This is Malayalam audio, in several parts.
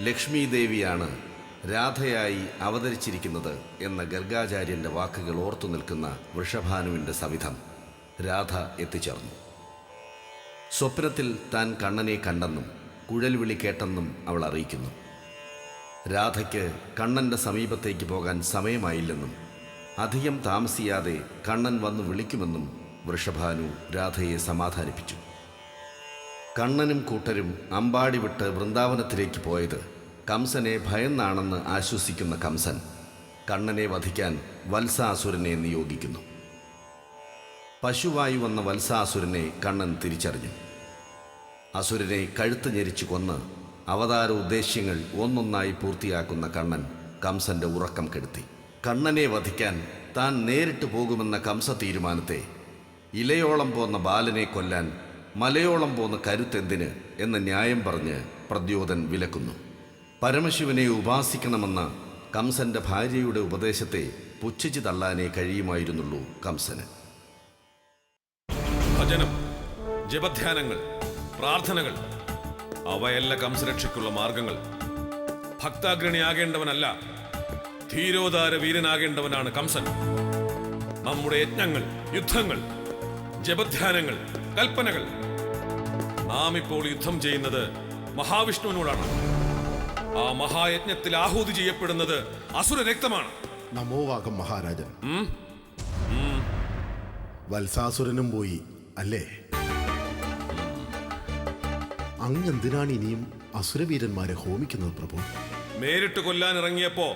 ലക്ഷ്മി ദേവിയാണ് രാധയായി അവതരിച്ചിരിക്കുന്നത് എന്ന ഗർഗാചാര്യന്റെ വാക്കുകൾ ഓർത്തു നിൽക്കുന്ന വൃഷഭാനുവിന്റെ സവിധം രാധ എത്തിച്ചേർന്നു. സ്വപ്നത്തിൽ താൻ കണ്ണനെ കണ്ടെന്നും കുഴൽവിളി കേട്ടെന്നും അവൾ അറിയിക്കുന്നു. രാധയ്ക്ക് കണ്ണന്റെ സമീപത്തേക്ക് പോകാൻ സമയമായില്ലെന്നും അധികം താമസിയാതെ കണ്ണൻ വന്ന് വിളിക്കുമെന്നും വൃഷഭാനു രാധയെ സമാധാനിപ്പിച്ചു. കണ്ണനും കൂട്ടരും അമ്പാടി വിട്ട് വൃന്ദാവനത്തിലേക്ക് പോയത്. കംസനെ ഭയന്നാണെന്ന് ആശ്വസിക്കുന്ന കംസൻ കണ്ണനെ വധിക്കാൻ വത്സാസുരനെ നിയോഗിക്കുന്നു. പശുവായി വന്ന വത്സാസുരനെ കണ്ണൻ തിരിച്ചറിഞ്ഞു. അസുരനെ കഴുത്ത് ഞെരിച്ചു കൊന്ന് അവതാര ഉദ്ദേശ്യങ്ങൾ ഒന്നൊന്നായി പൂർത്തിയാക്കുന്ന കണ്ണൻ കംസന്റെ ഉറക്കം കെടുത്തി. കണ്ണനെ വധിക്കാൻ താൻ നേരിട്ട് പോകുമെന്ന കംസ തീരുമാനത്തെ ഇലയോളം പോന്ന ബാലനെ കൊല്ലാൻ മലയോളം പോന്ന കരുത്തെന്തിന് എന്ന ന്യായം പറഞ്ഞ് പ്രദ്യോതൻ വിലക്കുന്നു. പരമശിവനെ ഉപാസിക്കണമെന്ന കംസന്റെ ഭാര്യയുടെ ഉപദേശത്തെ പുച്ഛിച്ചു തള്ളാനേ കഴിയുമായിരുന്നുള്ളൂ കംസന്. ഭജനം ജപധ്യാനങ്ങൾ പ്രാർത്ഥനകൾ അവയല്ല കംസരക്ഷയ്ക്കുള്ള മാർഗങ്ങൾ. ഭക്താഗ്രണിയാകേണ്ടവനല്ല ധീരോദാര വീരനാകേണ്ടവനാണ് കംസൻ. നമ്മുടെ യജ്ഞങ്ങൾ യുദ്ധങ്ങൾ ജപധ്യാനങ്ങൾ കൽപ്പനകൾ നാം ഇപ്പോൾ യുദ്ധം ചെയ്യുന്നത് മഹാവിഷ്ണുവിനോടാണ്. ആ മഹായജ്ഞത്തിൽ ആഹൂതി ചെയ്യപ്പെടുന്നത് അസുര രക്തമാണ്. നമോവാകം മഹാരാജൻ. വത്സാസുരനും പോയി അല്ലേ? അങ്ങെന്തിനാണ് ഇനിയും അസുരവീരന്മാരെ ഹോമിക്കുന്നത് പ്രഭു? നേരിട്ട് കൊല്ലാൻ ഇറങ്ങിയപ്പോ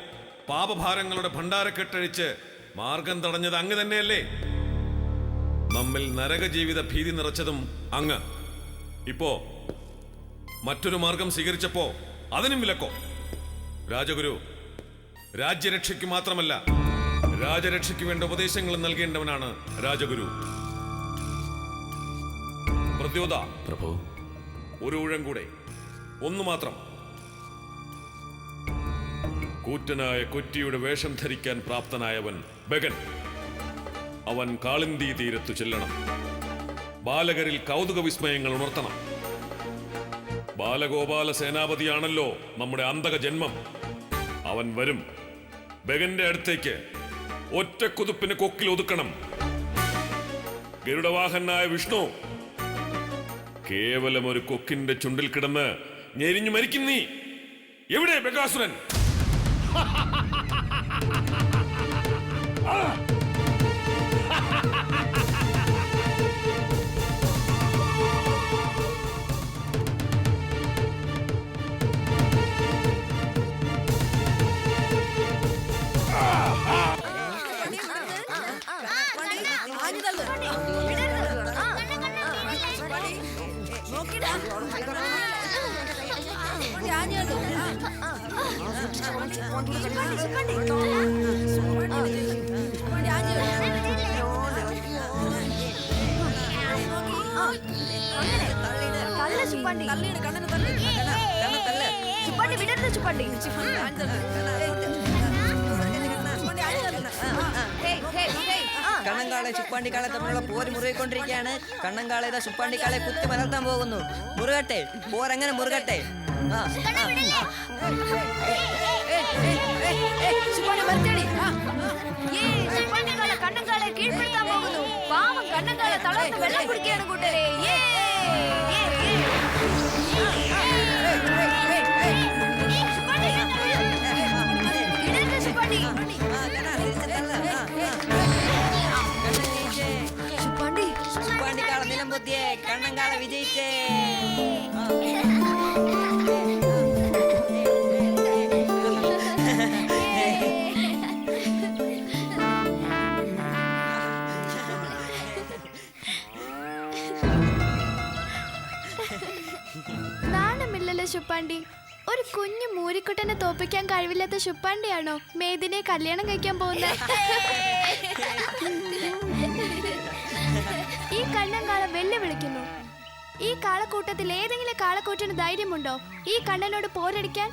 പാപഭാരങ്ങളുടെ ഭണ്ഡാരക്കെട്ടഴിച്ച് മാർഗം തടഞ്ഞത് അങ്ങ് തന്നെയല്ലേ? നമ്മിൽ നരകജീവിത ഭീതി നിറച്ചതും അങ്ങ്. ഇപ്പോ മറ്റൊരു മാർഗം സ്വീകരിച്ചപ്പോ അതിനും വിലക്കോ. രാജഗുരു രാജ്യരക്ഷയ്ക്ക് മാത്രമല്ല രാജരക്ഷയ്ക്ക് വേണ്ട ഉപദേശങ്ങൾ നൽകേണ്ടവനാണ് രാജഗുരു. പ്രദ്യോത പ്രഭു. ഒരു ഊഴം കൂടെ. ഒന്നു മാത്രം. കൂറ്റനായ കൊറ്റിയുടെ വേഷം ധരിക്കാൻ പ്രാപ്തനായവൻ ബഗൻ. അവൻ കാളിന്തി തീരത്തു ചെല്ലണം. ബാലകരിൽ കൗതുക വിസ്മയങ്ങൾ ഉണർത്തണം. ബാലഗോപാല സേനാപതിയാണല്ലോ നമ്മുടെ അന്തക ജന്മം. അവൻ വരും. ബഗന്റെ അടുത്തേക്ക് ഒറ്റ കുതുപ്പിന് കൊക്കിൽ ഒതുക്കണം. ഗരുഡവാഹനായ വിഷ്ണു കേവലം ഒരു കൊക്കിന്റെ ചുണ്ടിൽ കിടന്ന് ഞെരിഞ്ഞു മരിക്കും നീ. എവിടെ ബകാസുരൻ തള്ളു കണ്ണങ്കാളെ ചുപ്പാണ്ടിക്കാളെ തമ്മിലുള്ള പോര് മുറുകിക്കൊണ്ടിരിക്കുകയാണ് കണ്ണങ്കാളെ ഇതാ ചുപ്പാണ്ടിക്കാളെ കുത്തി മലർത്താൻ പോകുന്നു മുറുകട്ടെ പോരങ്ങനെ മുറുകട്ടെ கண்ணங்கால தளர்ந்து வெள்ளம் குடிக்க கண்ணங்கால விஜயிச்சே. നാണമില്ലല്ലോ ശുപ്പാണ്ടി. ഒരു കുഞ്ഞു മൂരിക്കുട്ടനെ തോപ്പിക്കാൻ കഴിവില്ലാത്ത ശുപ്പാണ്ടിയാണോ? മേദിനെ കല്യാണം കഴിക്കാൻ പോകുന്നത്? കാളക്കൂട്ടത്തിൽ ഏതെങ്കിലും കാളക്കൂറ്റന് ധൈര്യമുണ്ടോ? ഈ കണ്ണനോട് പോരടിക്കാൻ?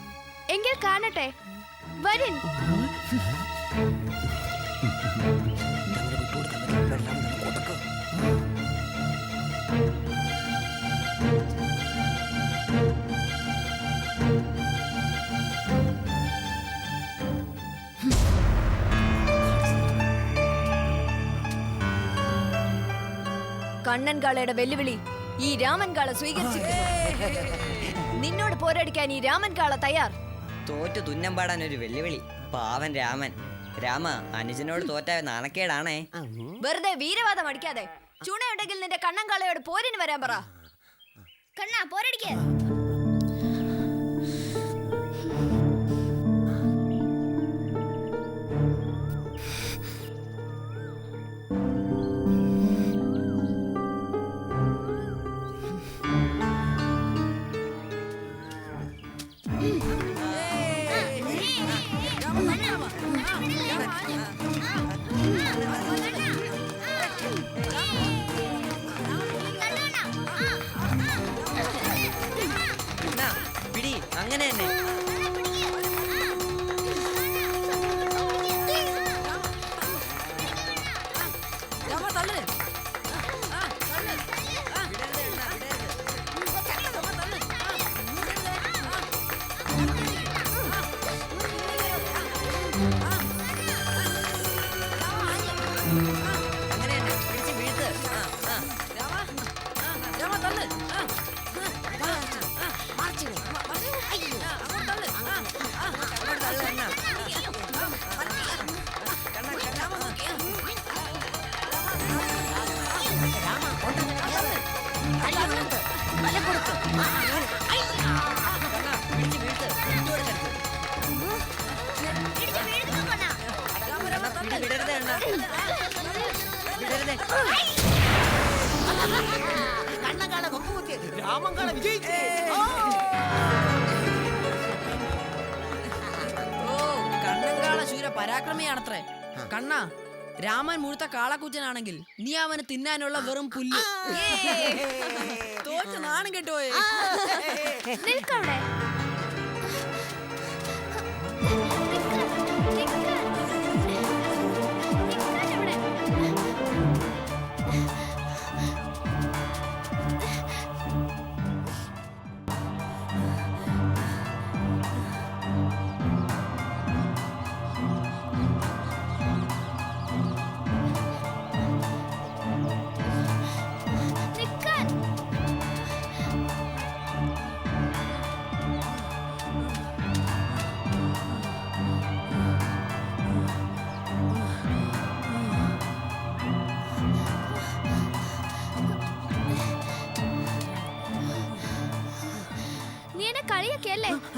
എങ്കിൽ കാണട്ടെ. വരിൻ കണ്ണൻകാളയുടെ വെല്ലുവിളി ഈ രാമൻ കാള സ്വീകരിച്ചിട്ട് നിന്നോട് പോരടിക്കാൻ ഈ രാമൻ കാള തയ്യാർ. തോറ്റു തുന്നം പാടാൻ ഒരു വെല്ലുവിളി. പാവൻ രാമൻ. രാമ അനുജനോട് തോറ്റ നാണക്കേടാണേ. വെറുതെ വീരവാദം അടിക്കാതെ ചുണയുണ്ടെങ്കിൽ നിന്റെ കണ്ണൻ കാളയോട് പോരിന് വരാൻ പറ. കണ്ണാ പോരടിക്കേ. അങ്ങനെ പരാക്രമിയാണത്രേ. കണ്ണ രാമൻ മുഴുത്ത കാളക്കൂച്ചനാണെങ്കിൽ നീ അവന് തിന്നാനുള്ള വെറും പുല്ല്. തോറ്റ നാണം കെട്ടുപോയെ. നിൽക്കവിടെ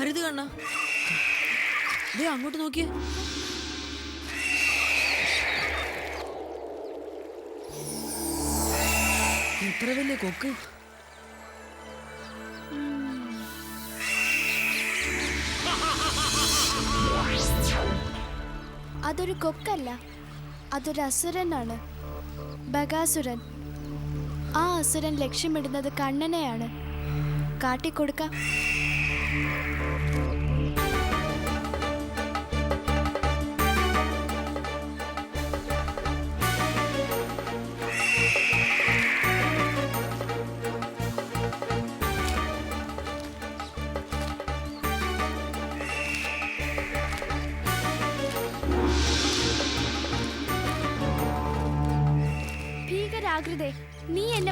അരുത് കണ്ണ. ദേ അങ്ങോട്ട് നോക്കിയേ. ഇത്ര വലിയ കൊക്ക്. അതൊരു കൊക്കല്ല. അതൊരു അസുരനാണ്. ബഗാസുരൻ. ആ അസുരൻ ലക്ഷ്യമിടുന്നത് കണ്ണനെയാണ്. കാട്ടിക്കൊടുക്കാം.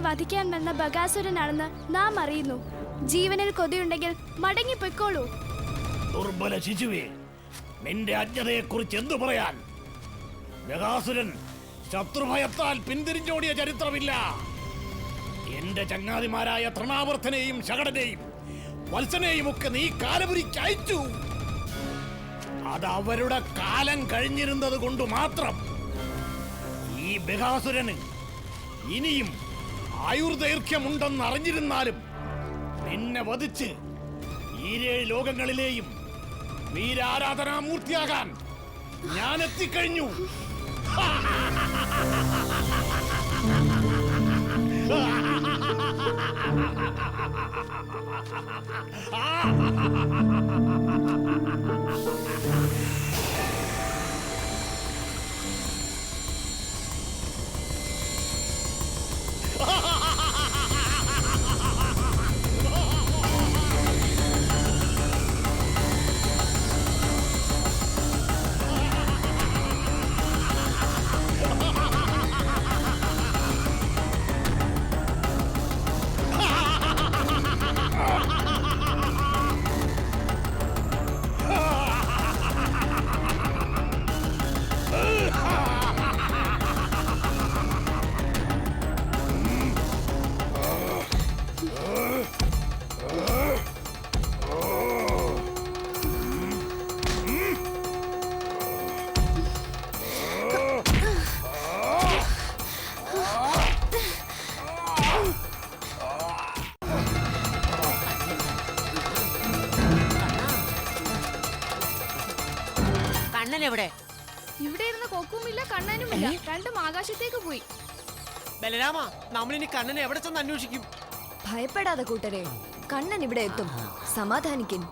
വധിക്കാൻ വന്ന ബകാസുരനാണെന്ന് നാം അറിയുന്നു. ജീവനിൽ കൊതിയുണ്ടെങ്കിൽ മടങ്ങിപ്പൊയ്ക്കോളൂ. ദുർബല ശിശുവേ നിന്റെ എന്തു പറയാൻ? ബകാസുരൻ ശത്രുഭയത്താൽ പിന്തിരിഞ്ഞോടിയ ചരിത്രമില്ല. എന്റെ ചങ്ങാതിമാരായ തൃണാവർത്തനെയും ശകടനെയും വത്സനെയും ഒക്കെ നീ കാലപുരിക്ക് അയച്ചു. അത് അവരുടെ കാലം കഴിഞ്ഞിരുന്നത് കൊണ്ട് മാത്രം ഈ ബഹാസുരന് ഇനിയും ആയുർദൈർഘ്യമുണ്ടെന്നറിഞ്ഞിരുന്നാലും നിന്നെ വധിച്ച് ഈരേഴ് ലോകങ്ങളിലെയും വീരാരാധനാമൂർത്തിയാകാൻ ഞാൻ എത്തിക്കഴിഞ്ഞു ആ കണ്ണൻ എവിടെ ഇവിടെ ഇരുന്ന് കൊക്കുമില്ല കണ്ണനുമില്ല. രണ്ടും ആകാശത്തേക്ക് പോയി. ബലരാമ നമ്മളിനി കണ്ണനെ എവിടെ ചെന്ന് അന്വേഷിക്കും? ഭയപ്പെടാതെ കൂട്ടരെ കണ്ണൻ ഇവിടെ എത്തും. സമാധാനിക്കിൻ.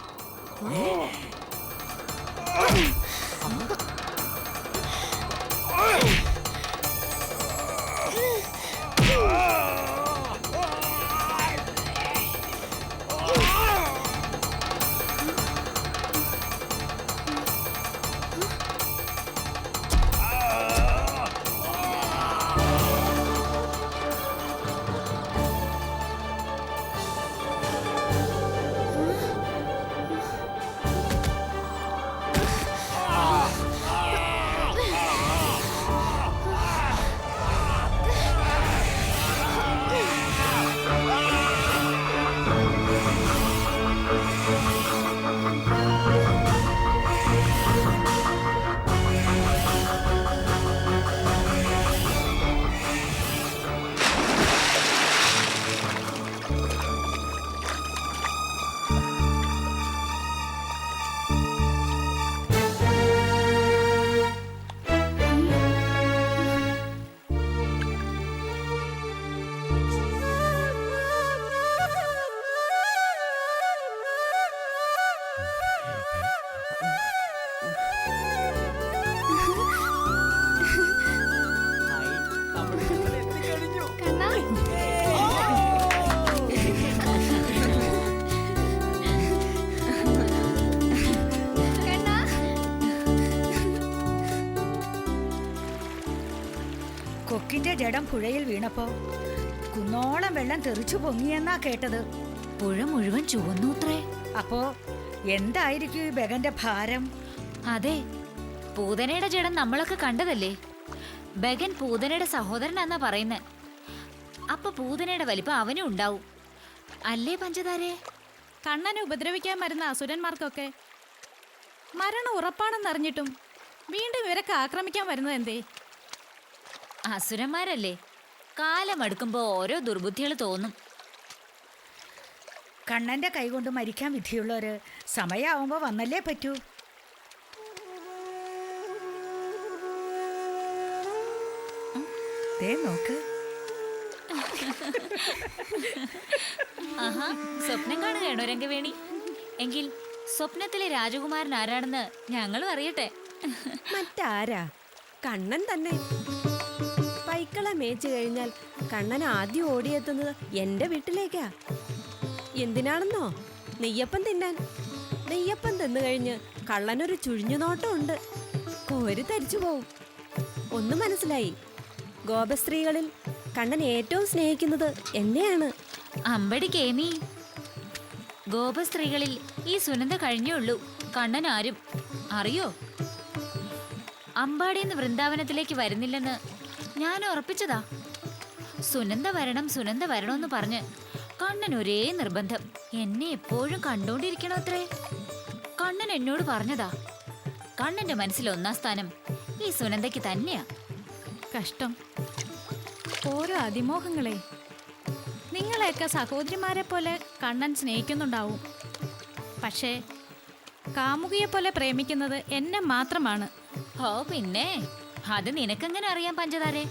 ജഡം പുഴയിൽ വീണപ്പോ കുന്നോളം വെള്ളം തെറിച്ചു പൊങ്ങിയെന്നാ കേട്ടത്. പുഴ മുഴുവൻ ചുവന്നൂത്രേ അപ്പോ എന്തായിരിക്കും ഈ ബഗന്റെ ഭാരം? അതെ പൂതനയുടെ ജഡം നമ്മളൊക്കെ കണ്ടതല്ലേ? ബഗൻ പൂതനയുടെ സഹോദരനാന്നാ പറയുന്നത് അപ്പൊ പൂതനയുടെ വലിപ്പം അവനും ഉണ്ടാവും. അല്ലേ പഞ്ചതാരെ? കണ്ണനെ ഉപദ്രവിക്കാൻ വരുന്ന അസുരന്മാർക്കൊക്കെ മരണം ഉറപ്പാണെന്നറിഞ്ഞിട്ടും വീണ്ടും ഇവരൊക്കെ ആക്രമിക്കാൻ വരുന്നത് എന്തേ? അസുരന്മാരല്ലേ? കാലമടുക്കുമ്പോ ഓരോ ദുർബുദ്ധികൾ തോന്നും. കണ്ണന്റെ കൈകൊണ്ട് മരിക്കാൻ വിധിയുള്ളവര് സമയാവുമ്പോ വന്നല്ലേ പറ്റൂ. ദേ നോക്ക്. ആഹാ സ്വപ്നം കാണുകയാണോ രംഗവേണി? എങ്കിൽ സ്വപ്നത്തിലെ രാജകുമാരൻ ആരാണെന്ന് ഞങ്ങളും അറിയട്ടെ. മറ്റാരാ? കണ്ണൻ തന്നെ. പൈക്കളെ മേച്ചു കഴിഞ്ഞാൽ കണ്ണൻ ആദ്യം ഓടിയെത്തുന്നത് എന്റെ വീട്ടിലേക്കാ. എന്തിനാണെന്നോ? നെയ്യപ്പം തിന്നാൻ. നെയ്യപ്പം തിന്നു കഴിഞ്ഞ് കള്ളനൊരു ചുഴിഞ്ഞു നോട്ടമുണ്ട് കോരി തരിച്ചു പോവും. ഒന്നും മനസ്സിലായി. ഗോപസ്ത്രീകളിൽ കണ്ണൻ ഏറ്റവും സ്നേഹിക്കുന്നത് എന്നെയാണ്. അമ്പടി കേമി. ഗോപസ്ത്രീകളിൽ ഈ സുനന്ദ കഴിഞ്ഞുള്ളൂ കണ്ണൻ ആരും. അറിയോ? അമ്പാടിന്ന് വൃന്ദാവനത്തിലേക്ക് വരുന്നില്ലെന്ന് ഞാൻ ഉറപ്പിച്ചതാ സുനന്ദ വരണം സുനന്ദ വരണമെന്ന് പറഞ്ഞ് കണ്ണൻ ഒരേ നിർബന്ധം. എന്നെ എപ്പോഴും കണ്ടോണ്ടിരിക്കണത്രേ കണ്ണൻ എന്നോട് പറഞ്ഞതാ കണ്ണന്റെ മനസ്സിൽ ഒന്നാം സ്ഥാനം ഈ സുനന്ദയ്ക്ക് തന്നെയാ. കഷ്ടം. ഓരോ അതിമോഹങ്ങളെ. നിങ്ങളെയൊക്കെ സഹോദരിമാരെ പോലെ കണ്ണൻ സ്നേഹിക്കുന്നുണ്ടാവും. പക്ഷേ കാമുകിയെ പോലെ പ്രേമിക്കുന്നത് എന്നെ മാത്രമാണ്. ഓ പിന്നെ? അത് നിനക്കെങ്ങനെ അറിയാം പഞ്ചദാരെ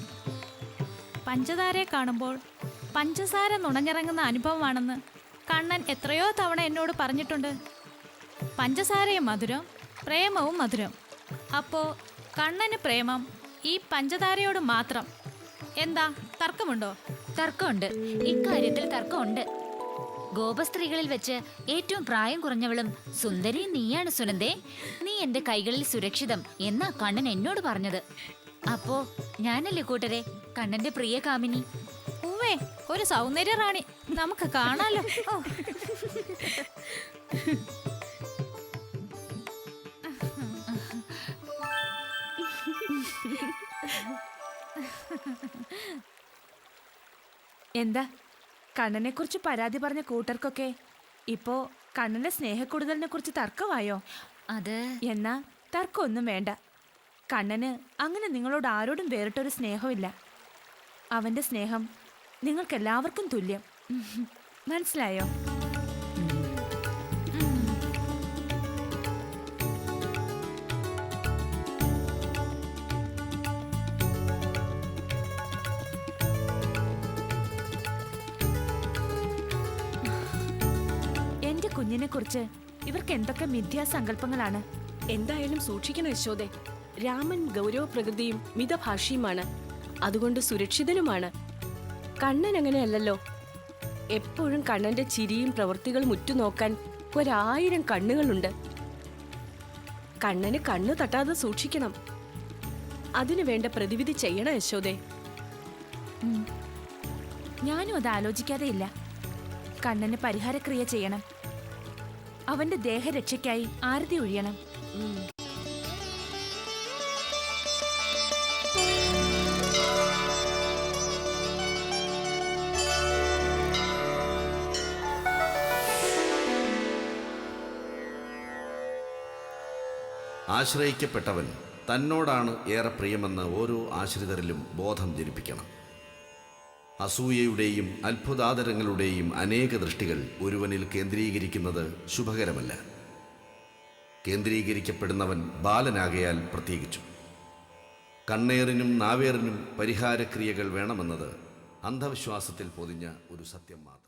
പഞ്ചദാരെ കാണുമ്പോൾ പഞ്ചസാര നുണഞ്ഞിറങ്ങുന്ന അനുഭവമാണെന്ന് കണ്ണൻ എത്രയോ തവണ എന്നോട് പറഞ്ഞിട്ടുണ്ട്. പഞ്ചസാരയും മധുരം പ്രേമവും മധുരം. അപ്പോ കണ്ണന് പ്രേമം ഈ പഞ്ചതാരയോട് മാത്രം. എന്താ തർക്കമുണ്ടോ? തർക്കമുണ്ട്. ഇക്കാര്യത്തിൽ തർക്കമുണ്ട്. ഗോപസ്ത്രീകളിൽ വെച്ച് ഏറ്റവും പ്രായം കുറഞ്ഞവളും സുന്ദരിയും നീയാണ് സുനന്ദേ. നീ എന്റെ കൈകളിൽ സുരക്ഷിതം എന്നാ കണ്ണൻ എന്നോട് പറഞ്ഞത്. അപ്പോ ഞാനല്ലേ കൂട്ടരെ? കണ്ണന്റെ പ്രിയ കാമിനി. ഉവേ ഒരു സൗന്ദര്യ റാണി. നമുക്ക് കാണാലോ. എന്താ? കണ്ണനെ കുറിച്ച് പരാതി പറഞ്ഞ കൂട്ടർക്കൊക്കെ ഇപ്പോ കണ്ണന്റെ സ്നേഹക്കൂടുതലിനെ കുറിച്ച് തർക്കമായോ? അത് എന്നാ തർക്കമൊന്നും വേണ്ട. കണ്ണന് അങ്ങനെ നിങ്ങളോട് ആരോടും വേറിട്ടൊരു സ്നേഹമില്ല. അവന്റെ സ്നേഹം നിങ്ങൾക്കെല്ലാവർക്കും തുല്യം. മനസ്സിലായോ? കുറിച്ച് ഇവർക്ക് എന്തൊക്കെ മിഥ്യാസങ്കല്പങ്ങളാണ്? എന്തായാലും സൂക്ഷിക്കണം യശോദെ. രാമൻ ഗൗരവ പ്രകൃതിയും മിതഭാഷിയുമാണ്. അതുകൊണ്ട് സുരക്ഷിതനുമാണ്. കണ്ണൻ അങ്ങനെയല്ലല്ലോ. എപ്പോഴും കണ്ണന്റെ ചിരിയും പ്രവൃത്തികളും ഉറ്റുനോക്കാൻ ഒരായിരം കണ്ണുകളുണ്ട്. കണ്ണന് കണ്ണു തട്ടാതെ സൂക്ഷിക്കണം. അതിനു വേണ്ട പ്രതിവിധി ചെയ്യണം യശോദേ. ഞാനും അത് ആലോചിക്കാതെ ഇല്ല കണ്ണന് പരിഹാരക്രിയ ചെയ്യണം. അവന്റെ ദേഹരക്ഷയ്ക്കായി ആരതി ഒഴിയണം. ആശ്രയിക്കപ്പെട്ടവൻ തന്നോടാണ് ഏറെ പ്രിയമെന്ന് ഓരോ ആശ്രിതരിലും ബോധം ജനിപ്പിക്കണം. അസൂയയുടെയും അത്ഭുതാദരങ്ങളുടെയും അനേക ദൃഷ്ടികൾ ഒരുവനിൽ കേന്ദ്രീകരിക്കുന്നത് ശുഭകരമല്ല. കേന്ദ്രീകരിക്കപ്പെടുന്നവൻ ബാലനാകയാൽ പ്രത്യേകിച്ചു. കണ്ണേറിനും നാവേറിനും പരിഹാരക്രിയകൾ വേണമെന്നത് അന്ധവിശ്വാസത്തിൽ പൊതിഞ്ഞ ഒരു സത്യം മാത്രം.